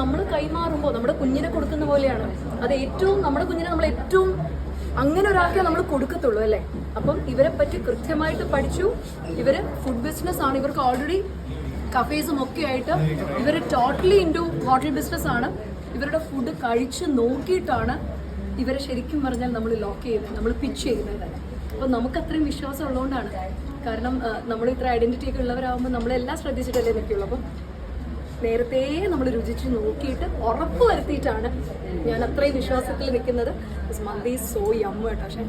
നമ്മൾ കൈമാറുമ്പോൾ നമ്മുടെ കുഞ്ഞിനെ കൊടുക്കുന്ന പോലെയാണ്. അത് ഏറ്റവും നമ്മുടെ കുഞ്ഞിനെ നമ്മൾ ഏറ്റവും അങ്ങനെ ഒരാൾക്കേ നമ്മൾ കൊടുക്കത്തുള്ളൂ അല്ലേ? അപ്പം ഇവരെ പറ്റി കൃത്യമായിട്ട് പഠിച്ചു. ഇവർ ഫുഡ് ബിസിനസ് ആണ്. ഇവർക്ക് ഓൾറെഡി കഫേസും ഒക്കെ ആയിട്ട് ഇവർ ടോട്ടലി ഇന്റു ഹോട്ടൽ ബിസിനസ് ആണ്. ഇവരുടെ ഫുഡ് കഴിച്ച് നോക്കിയിട്ടാണ് ഇവരെ ശരിക്കും പറഞ്ഞാൽ നമ്മൾ ലോക്ക് ചെയ്യുന്നത് നമ്മൾ പിച്ച് ചെയ്യുന്നത്. അപ്പൊ അപ്പോൾ നമുക്ക് അത്രയും വിശ്വാസം ഉള്ളതുകൊണ്ടാണ്. കാരണം നമ്മൾ ഇത്ര ഐഡന്റിറ്റി ഒക്കെ ഉള്ളവരാകുമ്പോൾ നമ്മളെല്ലാം ശ്രദ്ധിച്ചിട്ടല്ലേ നിൽക്കുള്ളൂ. അപ്പം നേരത്തെ നമ്മൾ രുചിച്ച് നോക്കിയിട്ട് ഉറപ്പ് വരുത്തിയിട്ടാണ് ഞാൻ അത്രയും വിശ്വാസത്തിൽ നിൽക്കുന്നത്. മന്തി സോ യമ്മ കേട്ടോ പക്ഷേ.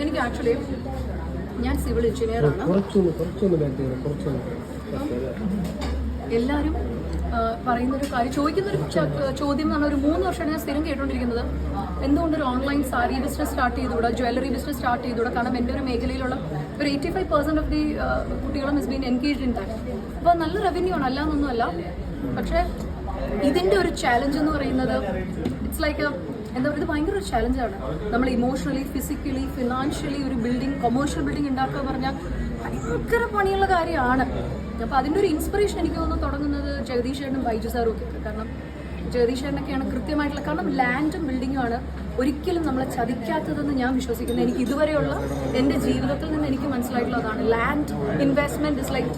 എനിക്ക് ആക്ച്വലി ഞാൻ സിവിൽ എഞ്ചിനീയറാണ് എല്ലാവരും പറയുന്നൊരു കാര്യം ചോദിക്കുന്നൊരു ചോദ്യം എന്ന് പറഞ്ഞാൽ ഒരു മൂന്ന് വർഷമായിട്ട് ഞാൻ സ്ഥിരം കേട്ടുകൊണ്ടിരിക്കുന്നത് എന്തുകൊണ്ട് ഒരു ഓൺലൈൻ സാരി ബിസിനസ് സ്റ്റാർട്ട് ചെയ്തുകൂടാ ജ്വല്ലറി ബിസിനസ് സ്റ്റാർട്ട് ചെയ്തുകൂടാ? കാരണം എന്റെ ഒരു മേഖലയിലുള്ള ഒരു eighty five percent of the കുട്ടികളും is been engage in that അപ്പോൾ നല്ല റവന്യൂ ആണ് അല്ലാന്നൊന്നുമല്ല പക്ഷേ ഇതിന്റെ ഒരു ചാലഞ്ച് എന്ന് പറയുന്നത് ഇറ്റ്സ് ലൈക്ക് എന്താ പറയുക ഇത് ഭയങ്കര ഒരു ചാലഞ്ചാണ് നമ്മൾ ഇമോഷണലി ഫിസിക്കലി ഫിനാൻഷ്യലി ഒരു ബിൽഡിംഗ് കൊമേഴ്ഷ്യൽ ബിൽഡിംഗ് ഉണ്ടാക്കുക പറഞ്ഞാൽ ഭയങ്കര പണിയുള്ള കാര്യമാണ്. അപ്പോൾ അതിന്റെ ഒരു ഇൻസ്പിറേഷൻ എനിക്ക് തോന്നുന്നു തുടങ്ങുന്നത് ജഗദീഷ് ചേട്ടനും ബൈജു സാറും ഒക്കെ. കാരണം ജഗദീഷ് ചേട്ടനൊക്കെയാണ് കൃത്യമായിട്ടുള്ള കാരണം ലാൻഡും ബിൽഡിങ്ങുമാണ് ഒരിക്കലും നമ്മളെ ചതിക്കാത്തതെന്ന് ഞാൻ വിശ്വസിക്കുന്നു. എനിക്ക് ഇതുവരെയുള്ള എന്റെ ജീവിതത്തിൽ നിന്ന് എനിക്ക് മനസ്സിലായിട്ടുള്ളതാണ് ലാൻഡ് ഇൻവെസ്റ്റ്മെന്റ് ഇസ് ലൈക്ക്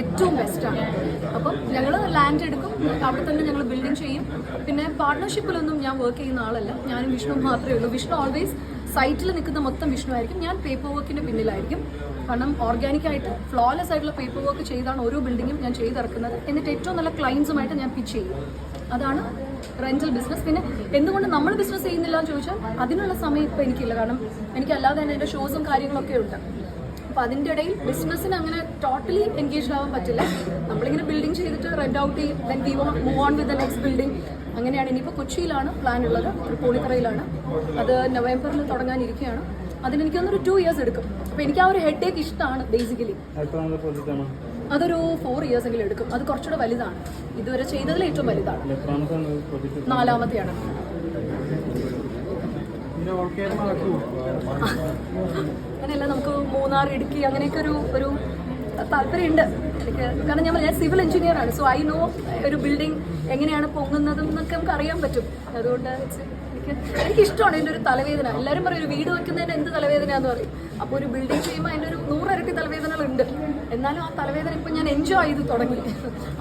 ഏറ്റവും ബെസ്റ്റാണ് അപ്പം ഞങ്ങൾ ലാൻഡ് എടുക്കും അവിടെ തന്നെ ഞങ്ങൾ ബിൽഡിംഗ് ചെയ്യും. പിന്നെ പാർട്ട്ണർഷിപ്പിലൊന്നും ഞാൻ വർക്ക് ചെയ്യുന്ന ആളല്ല. ഞാനും വിഷ്ണു മാത്രമേ ഉള്ളൂ. വിഷ്ണു ഓൾവേസ് സൈറ്റിൽ നിൽക്കുന്ന മൊത്തം വിഷ്ണു ആയിരിക്കും. ഞാൻ പേപ്പർ വർക്കിന്റെ പിന്നിലായിരിക്കും. കാരണം ഓർഗാനിക് ആയിട്ട് ഫ്ലോലെസ് ആയിട്ടുള്ള പേപ്പർ വർക്ക് ചെയ്താണ് ഓരോ ബിൽഡിങ്ങും ഞാൻ ചെയ്തിറക്കുന്നത്. എന്നിട്ട് ഏറ്റവും നല്ല ക്ലയൻസുമായിട്ട് ഞാൻ പിച്ച് ചെയ്യും. അതാണ് റെന്റൽ ബിസിനസ് പിന്നെ എന്തുകൊണ്ട് നമ്മൾ ബിസിനസ് ചെയ്യുന്നില്ല എന്ന് ചോദിച്ചാൽ അതിനുള്ള സമയം ഇപ്പോൾ എനിക്കില്ല. കാരണം എനിക്ക് അല്ലാതെ തന്നെ എന്റെ ഷോസും കാര്യങ്ങളൊക്കെ ഉണ്ട്. അപ്പം അതിന്റെ ഇടയിൽ ബിസിനസ്സിന് അങ്ങനെ ടോട്ടലി എൻഗേജ് ആവാൻ പറ്റില്ല. നമ്മളിങ്ങനെ ബിൽഡിംഗ് ചെയ്തിട്ട് റെന്റ് ഔട്ട് ചെയ്യും then we move on with the next building അങ്ങനെയാണ്. ഇനിയിപ്പോൾ കൊച്ചിയിലാണ് പ്ലാൻ ഉള്ളത് തൃപ്പൂണിത്തറയിലാണ്. അത് നവംബറിൽ തുടങ്ങാനിരിക്കുകയാണ്. അതിന് എനിക്ക് തോന്നുന്നു ഒരു ടു ഇയേഴ്സ് എടുക്കും. അപ്പൊ എനിക്ക് ആ ഒരു ഹെഡ് ഏക്ക് ഇഷ്ടമാണ് ബേസിക്കലി അതൊരു ഫോർ ഇയേഴ്സ് എങ്കിലും എടുക്കും. അത് കുറച്ചുകൂടെ വലുതാണ്. ഇതുവരെ ചെയ്തതിൽ ഏറ്റവും വലുതാണ്. നാലാമത്തെയാണ്. അങ്ങനെയല്ല നമുക്ക് മൂന്നാർ ഇടുക്കി അങ്ങനെയൊക്കെ ഒരു ഒരു താല്പര്യമുണ്ട്. എനിക്ക് കാരണം ഞാൻ ഞാൻ സിവിൽ എഞ്ചിനീയർ ആണ്. സോ ഐ നോ ഒരു ബിൽഡിംഗ് എങ്ങനെയാണ് പൊങ്ങുന്നതും എന്നൊക്കെ നമുക്ക് അറിയാൻ പറ്റും. അതുകൊണ്ട് എനിക്ക് എനിക്കിഷ്ടമാണ് എന്റെ ഒരു തലവേദന. എല്ലാവരും പറയും ഒരു വീട് വെക്കുന്നതിന് എന്ത് തലവേദന എന്ന് പറയും. അപ്പോൾ ഒരു ബിൽഡിംഗ് ചെയ്യുമ്പോൾ അതിന്റെ ഒരു നൂറരട്ടി തലവേദനകളുണ്ട്. എന്നാലും ആ തലവേദന ഇപ്പം ഞാൻ എൻജോയ് ചെയ്ത് തുടങ്ങി.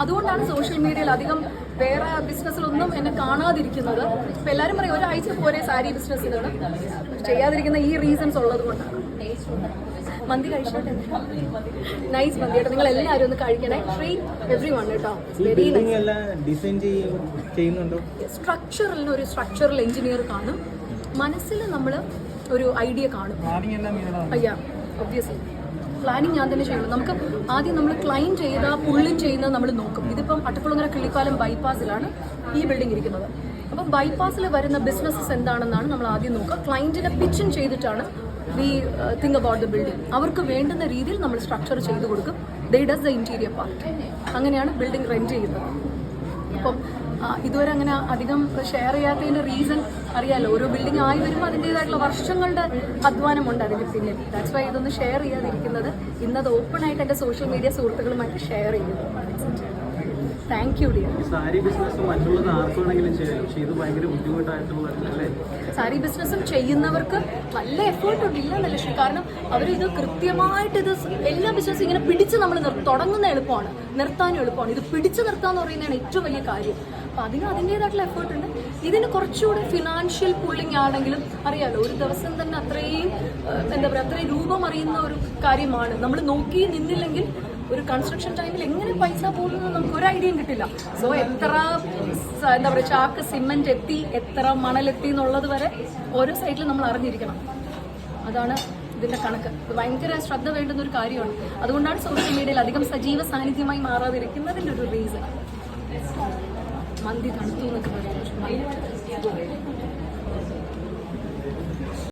അതുകൊണ്ടാണ് സോഷ്യൽ മീഡിയയിൽ അധികം വേറെ ബിസിനസ്സിലൊന്നും എന്നെ കാണാതിരിക്കുന്നത്. ഇപ്പം എല്ലാവരും പറയും ഒരാഴ്ച പോരെ സാരി ബിസിനസ്സിലാണ് ചെയ്യാതിരിക്കുന്ന ഈ റീസൺസ് ഉള്ളത് കൊണ്ടാണ് മന്തി കഴിച്ചോട്ടെ. നൈസ് മന്തി കേട്ടോ നിങ്ങൾ എല്ലാവരും ഒന്ന് കഴിക്കണേ. ട്രീറ്റ് എവ്രി വൺ കേട്ടോ വെരി സ്ട്രക്ചറിന് ഒരു സ്ട്രക്ചറൽ എഞ്ചിനീയർ കാണും. മനസ്സിൽ നമ്മൾ ഒരു ഐഡിയ കാണും. അയ്യാ ഒബ്വിയസ്ലി പ്ലാനിങ് ഞാൻ തന്നെ ചെയ്യണം. നമുക്ക് ആദ്യം നമ്മൾ ക്ലൈം ചെയ്ത പുള്ളിൻ ചെയ്യുന്നത് നമ്മൾ നോക്കും. ഇതിപ്പം അട്ടക്കുളങ്ങര കിളിപ്പാലം ബൈപ്പാസിലാണ് ഈ ബിൽഡിംഗ് ഇരിക്കുന്നത്. അപ്പം ബൈപ്പാസിൽ വരുന്ന ബിസിനസ്സസ് എന്താണെന്നാണ് നമ്മൾ ആദ്യം നോക്കുക. ക്ലൈന്റിനെ പിച്ചിൻ ചെയ്തിട്ടാണ് we think about the building അവർക്ക് വേണ്ടുന്ന രീതിയിൽ നമ്മൾ സ്ട്രക്ചർ ചെയ്ത് കൊടുക്കും. They does the interior part അങ്ങനെയാണ് ബിൽഡിംഗ് റെന്റ് ചെയ്യുന്നത്. അപ്പം ഇതുവരെ അങ്ങനെ അധികം ഷെയർ ചെയ്യാത്തതിന്റെ റീസൺ അറിയാലോ. ഓരോ ബിൽഡിംഗ് ആയി വരുമ്പോൾ അതിന്റെതായിട്ടുള്ള വർഷങ്ങളുടെ അധ്വാനമുണ്ട് അതിന്റെ പിന്നിൽ. ദാറ്റ്സ് വൈ ഇതൊന്ന് ഷെയർ ചെയ്യാതിരിക്കുന്നത്. ഇന്നത് ഓപ്പൺ ആയിട്ട് എന്റെ സോഷ്യൽ മീഡിയ സുഹൃത്തുക്കളുമായിട്ട് ഷെയർ ചെയ്യുന്നു. Thank you dear sari business മറ്റുള്ളത് ആർക്ക് വേണമെങ്കിലും ചെയ്യാം. പക്ഷേ ഇത് ഭയങ്കര ബുദ്ധിമുട്ടായിട്ടുള്ള അല്ലേ സാരി ബിസിനസ്സും ചെയ്യുന്നവർക്ക് നല്ല എഫേർട്ട് ഉണ്ട് ഇല്ല ലക്ഷ്മി കാരണം അവരിത് കൃത്യമായിട്ട് ഇത് എല്ലാ ബിസിനസ്സും ഇങ്ങനെ പിടിച്ച് നമ്മൾ തുടങ്ങുന്ന എളുപ്പമാണ്. നിർത്താനും എളുപ്പമാണ്. ഇത് പിടിച്ച് നിർത്താന്ന് പറയുന്നതാണ് ഏറ്റവും വലിയ കാര്യം. അപ്പം അതിന് അതിന്റെതായിട്ടുള്ള എഫേർട്ട് ഉണ്ട്. ഇതിന് കുറച്ചുകൂടെ ഫിനാൻഷ്യൽ പുള്ളിങ് ആണെങ്കിലും അറിയാലോ ഒരു ദിവസം തന്നെ അത്രയും എന്താ പറയുക അത്രയും രൂപം അറിയുന്ന ഒരു കാര്യമാണ്. നമ്മൾ നോക്കി നിന്നില്ലെങ്കിൽ ഒരു കൺസ്ട്രക്ഷൻ ടൈമിൽ എങ്ങനെ പൈസ പോകുന്നു നമുക്ക് ഒരു ഐഡിയയും കിട്ടില്ല. സോ എത്ര എന്താ പറയുക ചാക്ക് സിമെന്റ് എത്തി എത്ര മണലെത്തി എന്നുള്ളത് വരെ ഓരോ സൈഡിലും നമ്മൾ അറിഞ്ഞിരിക്കണം. അതാണ് ഇതിന്റെ കണക്ക്. ഭയങ്കര ശ്രദ്ധ വേണ്ടുന്ന ഒരു കാര്യമാണ്. അതുകൊണ്ടാണ് സോഷ്യൽ മീഡിയയിൽ അധികം സജീവ സാന്നിധ്യമായി മാറാതിരിക്കുന്നതിന്റെ ഒരു റീസൺ മന്തി തണുത്തു എന്നൊക്കെ പറയുന്നത്.